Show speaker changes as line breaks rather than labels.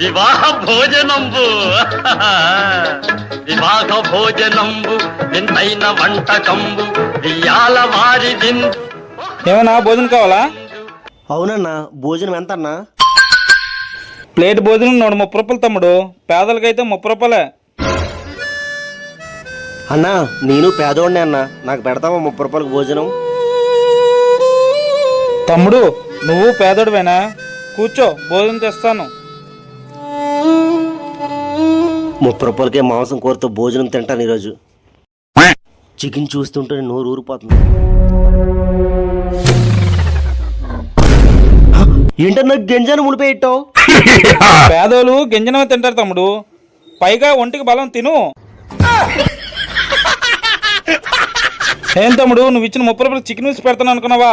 వివాహ భోజనంబు వివాహ భోజనంబు వింతైన వంటకంబు వియాల వారి
ఏమన్నా భోజనం కావాలా?
అవునన్నా భోజనం ఎంత అన్నా
ప్లేట్ భోజనం నూట ముప్పై రూపాయలు తమ్ముడు. పేదలకైతే ముప్పై రూపాయలే.
అన్నా నేను పేదోడిని అన్నా. నాకు పెడతావా ముప్పై రూపాయలకు భోజనం?
తమ్ముడు నువ్వు పేదోడివేనా? కూర్చో భోజనం తెస్తాను.
ముప్పై రూపాయలకే మాంసం కూరతో భోజనం తింటాను ఈరోజు. చికెన్ చూస్తుంటే నోరు ఊరిపోతుంది! ఏంటన్నా గింజను ముడిపెట్టావు
పేదోళ్ళు గింజనమే తింటారు తమ్ముడు. పైగా ఒంటికి బలం తిను. ఏం తమ్ముడు నువ్వు ఇచ్చిన ముప్పై రూపాయలు చికెన్ వేసి పెడతాను అనుకున్నావా?